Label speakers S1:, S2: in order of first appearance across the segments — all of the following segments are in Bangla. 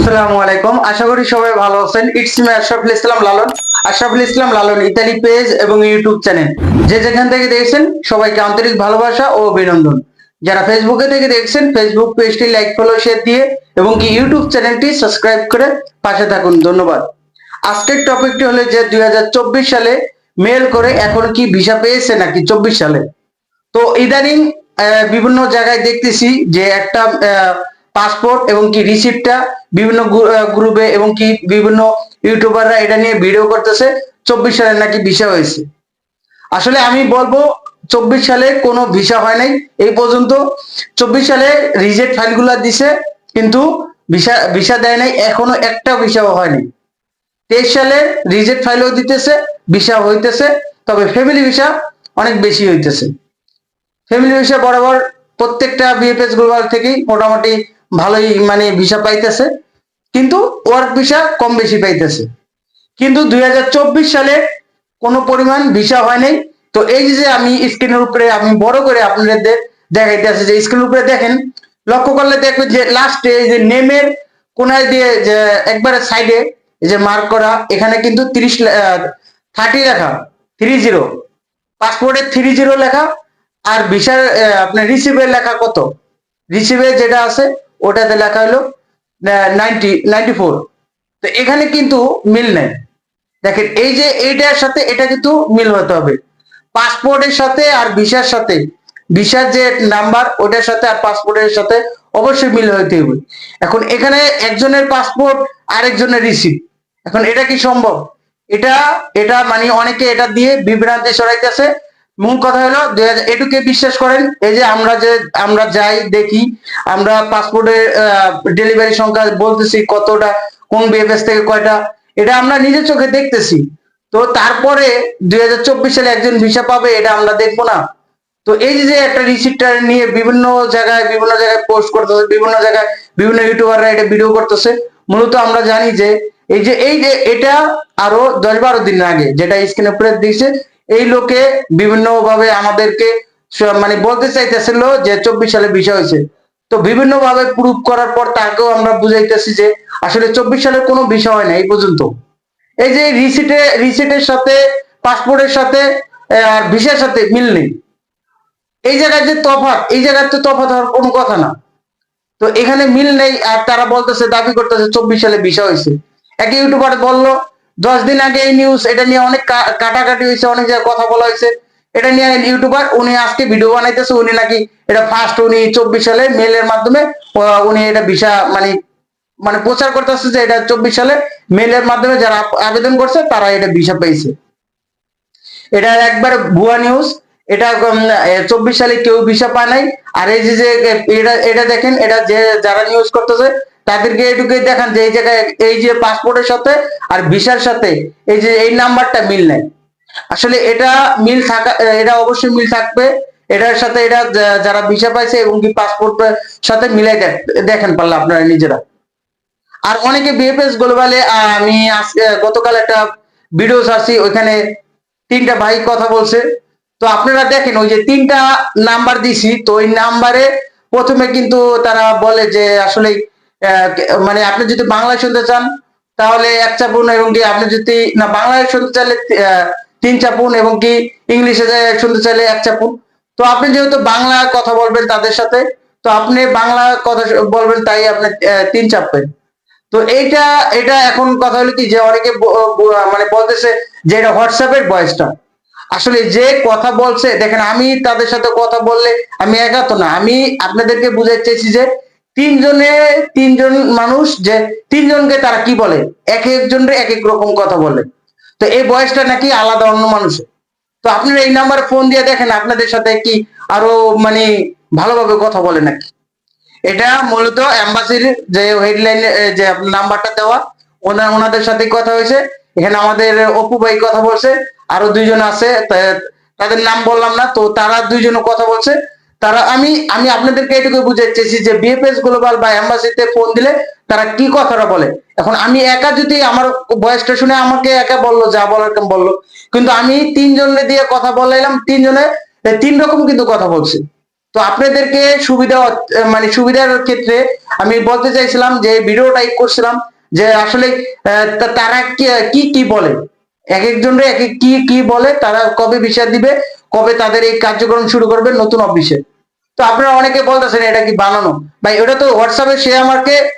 S1: আসসালামু আলাইকুম। আশা করি সবাই ভালো আছেন। It's me Ashraful Islam Lalon. Ashraful Islam Lalon Italy page এবং ইউটিউব চ্যানেল যে যেখান থেকে দেখছেন সবাইকে আন্তরিক ভালোবাসা ও অভিনন্দন। যারা ফেসবুকে থেকে দেখছেন ফেসবুক পেজটি লাইক ফলো শেয়ার দিয়ে এবং কি ইউটিউব চ্যানেলটি সাবস্ক্রাইব করে পাশে থাকুন। ধন্যবাদ। আজকের টপিকটি হলো যে দুই চব্বিশ সালে মেল করে এখন কি ভিসা পেয়েছে নাকি চব্বিশ সালে। তো ইদানিং আহ, বিভিন্ন জায়গায় দেখতেছি যে একটা পাসপোর্ট এবং কি রিসিপ্টটা বিভিন্ন গ্রুপে এবং কি বিভিন্ন ইউটিউবাররা এটা নিয়ে ভিডিও করতেছে। চব্বিশ সালে নাকি ভিসা হয়েছে। আসলে আমি বলব, চব্বিশ সালে কোনো ভিসা হয় নাই। এই পর্যন্ত চব্বিশ সালে রিজেক্ট ফাইলগুলো দিছে, কিন্তু ভিসা ভিসা দেয় নাই। এখনও একটা ভিসাও হয়নি। তেইশ সালে রিজেক্ট ফাইলও দিতেছে, ভিসা হইতেছে। তবে ফ্যামিলি ভিসা অনেক বেশি হইতেছে। ফ্যামিলি ভিসা বরাবর প্রত্যেকটা বিএফএস গ্লোবাল থেকেই মোটামুটি ভালোই মানে ভিসা পাইতেছে, কিন্তু ওয়ার্ক ভিসা কম বেশি পাইতেছে। কিন্তু দুই হাজার চব্বিশ সালে কোনো পরিমাণ ভিসা হয় নাই। তো এই যে আমি স্ক্রিনের উপরে আমি বড় করে আপনাদের দেখাইতেছি যে স্ক্রিনের উপরে দেখেন, লক্ষ্য করলে দেখবেন যে লাস্টে যে নেমের কোনায় দিয়ে যে একবারে সাইডে যে মার্ক করা, এখানে কিন্তু তিরিশ থার্টি লেখা থ্রি জিরো পাসপোর্টে থ্রি জিরো লেখা, আর ভিসার আপনার রিসিভের লেখা কত? রিসিভে যেটা আছে ওটাতে লেখা হলো নাইনটি নাইনটি ফোর তো এখানে কিন্তু মিল নেই। দেখেন, এই যে এইটার সাথে এটা কিন্তু মিল হতে হবে। পাসপোর্টের সাথে আর ভিসার সাথে। ভিসার যে নাম্বার, ওটার সাথে আর পাসপোর্টের সাথে অবশ্যই মিল হতে হবে। এখন এখানে একজনের পাসপোর্ট, আরেকজনের রিসিভ এখন এটা কি সম্ভব? এটা এটা মানে অনেকে এটা দিয়ে বিভ্রান্তি ছড়াইতেছে। মূল কথা হলো হাজার এটুকে বিশ্বাস করেন? এই যে আমরা যে, আমরা যাই, দেখি, আমরা পাসপোর্টের ডেলিভারি সংখ্যা বলতেছি কতটা, কোন বিএফএস থেকে কয়টা, এটা আমরা নিজের চোখে দেখতেছি। তো তারপরে দু হাজার চব্বিশ সালে একজন ভিসা পাবে, এটা আমরা দেখব না। তো এই যে একটা রিসিপ্টটা নিয়ে বিভিন্ন জায়গায় বিভিন্ন জায়গায় পোস্ট করতেছে, বিভিন্ন জায়গায় বিভিন্ন ইউটিউবাররা এটা ভিডিও করতেছে। মূলত আমরা জানি যে, এই যে এই যে, এটা আরও দশ বারো দিন আগে, যেটা স্ক্রিনে উপরে দিয়েছে এই লোকে বিভিন্ন ভাবে আমাদেরকে মানে বলতে চাইতেছিল যে চব্বিশ সালে বিষয় হয়েছে। তো বিভিন্ন ভাবে প্রুফ করার পর তাকেও আমরা বুঝাইতেছি যে আসলে চব্বিশ সালে কোনো বিষয় হয় না এই পর্যন্ত। এই যে রিসিটে রিসিটের সাথে পাসপোর্টের সাথে আর ভিসার সাথে মিল নেই। এই জায়গায় যে তফাৎ, এই জায়গায় তো তফাৎ হওয়ার কোনো কথা না। তো এখানে মিল নেই আর তারা বলতেছে, দাবি করতেছে চব্বিশ সালে বিষয় হয়েছে। এক ইউটিউবার বলল দশ দিন আগে এই নিউজ এটা নিয়ে অনেক কাটাকাটি হয়েছে, অনেক জায়গায় কথা বলা হয়েছে। এটা নিয়ে ইউটিউবার উনি আজকে ভিডিও বানাইতেছে, উনি নাকি এটা ফার্স্ট উনি চব্বিশ সালে মেলের মাধ্যমে উনি এটা ভিসা মানে মানে প্রচার করতেছে যে এটা চব্বিশ সালে মেলের মাধ্যমে যারা আবেদন করছে, তারা এটা ভিসা পেয়েছে। এটা একবার ভুয়া নিউজ এটা চব্বিশ সালে কেউ ভিসা পায় নাই। আর এই যে এটা এটা দেখেন, এটা যে, যারা নিউজ করতেছে, তাদেরকে এটুকুই দেখান যে, এই জায়গায়, এই যে পাসপোর্টের সাথে আর ভিসার সাথে, এই যে, এই নাম্বারটা মিল নাই। আসলে এটা মিল থাকা এটা অবশ্যই মিল থাকবে। এটার সাথে এটা যারা ভিসা পাইছে এবং কি পাসপোর্ট সাথে মিলাই দেখ- দেখেন পারলে আপনারা নিজেরা। আর অনেকে বিএফএস গ্লোবালে আমি আজকে, গতকাল একটা ভিডিও ছাড়ছি, ওইখানে তিনটা ভাই কথা বলছে। তো আপনারা দেখেন, ওই যে তিনটা নাম্বার দিছি, তো ওই নাম্বারে প্রথমে কিন্তু তারা বলে যে আসলে মানে আপনি যদি বাংলায় শুনতে চান, তাহলে এক চাপুন এবং কি আপনি যদি, না বাংলায় শুনতে চাইলে তিন চাপুন এবং কি ইংলিশে শুনতে চাইলে এক চাপুন তো আপনি যেহেতু বাংলা কথা বলবেন তাদের সাথে, তো আপনি বাংলা কথা বলবেন তাই আপনি তিন চাপবেন তো এইটা, এটা এখন কথা হলো কি যে অনেকে মানে বলতেছে যে এটা হোয়াটসঅ্যাপের ভয়েসটা আসলে যে কথা বলছে, দেখেন আমি তাদের সাথে কথা বললে আমি একা তো না, আমি আপনাদেরকে বুঝাতে চেয়েছি যে তিনজনে, তিনজন মানুষ যে তিনজনকে তারা কি বলে? এক একজনের এক এক রকম কথা বলে। তো এই বয়সটা নাকি আলাদা অন্য মানুষের। তো আপনারা এই নাম্বারে ফোন দিয়ে দেখেন আপনাদের সাথে কি আরও মানে ভালোভাবে কথা বলে নাকি? এটা মূলত এম্বাসির যে হেডলাইন যে নাম্বারটা দেওয়া ওনা ওনাদের সাথে কথা হয়েছে। এখানে আমাদের অপু ভাই কথা বলছে, আরও দুইজন আছে তাদের নাম বললাম না, তো তারা দুইজন কথা বলছে। তারা আমি আমি আপনাদেরকে এটুকু বুঝাতে চেয়েছি যে বিএফএস গ্লোবাল বা এম্বাসিতে ফোন দিলে তারা কি কথাটা বলে। এখন আমি একা যদি আমার বয়সটা শুনে আমাকে একা বলল, যা বলার কেমন বলল, কিন্তু আমি তিনজনে দিয়ে কথা বলাইলাম, তিনজনে তিন রকম কিন্তু কথা বলছি। তো আপনাদেরকে সুবিধা মানে সুবিধার ক্ষেত্রে আমি বলতে চাইছিলাম যে ভিডিওটাই করছিলাম যে আসলে তারা কি- কি বলে? এক একজনের এক এক কি কি বলে, তারা কবে ভিসা দিবে, কবে তাদের এই কার্যক্রম শুরু করবে নতুন অফিসে? তো আপনারা অনেকে বলতেছেন, এটা কি বানানো? ভাই, ওটা তো হোয়াটসঅ্যাপে সে আমাকে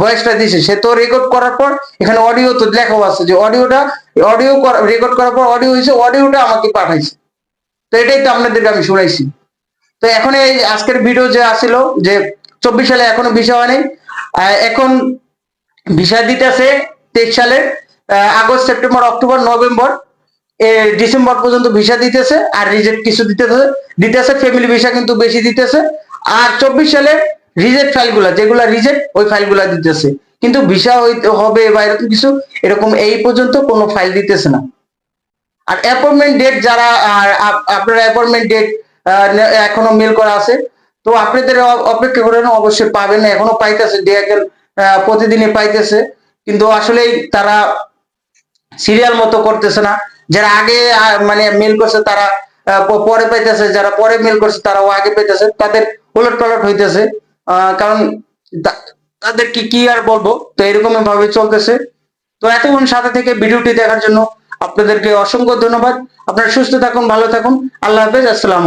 S1: ভয়েসটা দিছে। সে তো রেকর্ড করার পর, এখানে অডিও তো লেখাও আছে যে অডিওটা অডিও রেকর্ড করার পর অডিও হয়েছে অডিওটা আমাকে পাঠাইছে। তো এটাই তো আপনাদেরকে আমি শুনাইছি। তো এখন এই আজকের ভিডিও যে আসছিল যে চব্বিশ সালে এখনও বিষয় হয়নি এখন ভিসা দিতেছে তেইশ সালের August, September, October, November December পর্যন্ত ভিসা দিতেছে আর রিজেক্ট কিছু দিতেছে দিতেছে ফ্যামিলি ভিসা কিন্তু বেশি দিতেছে। আর চব্বিশ সালে রিজেক্ট ফাইলগুলা, যেগুলা রিজেক্ট, ওই ফাইলগুলা দিতেছে। কিন্তু ভিসা হইতে হবে বা এরকম কিছু, এরকম এই পর্যন্ত কোনো ফাইল দিতেছে না। আর অ্যাপয়েন্টমেন্ট ডেট যারা আপনার অ্যাপয়েন্টমেন্ট ডেট এখনও মেল করা আছে, তো আপনাদের অপেক্ষা করেন অবশ্যই পাবেন, এখনও পাইতেছে ডিএকেল প্রতিদিনই পাইতেছে। কিন্তু আসলেই তারা সিরিয়াল মতো করতেছে না। যারা আগে মানে মেল করছে তারা পরে পাইতেছে। যারা পরে মেল করছে তারাও আগে পাইতেছে। তাদের উলট পালট হইতেছে কারণ তাদের কি কি আর বলব? তো এরকম ভাবে চলতেছে। তো এতক্ষণ সাথে থেকে ভিডিওটি দেখার জন্য আপনাদেরকে অসংখ্য ধন্যবাদ। আপনারা সুস্থ থাকুন, ভালো থাকুন। আল্লাহ হাফেজ। আসসালামু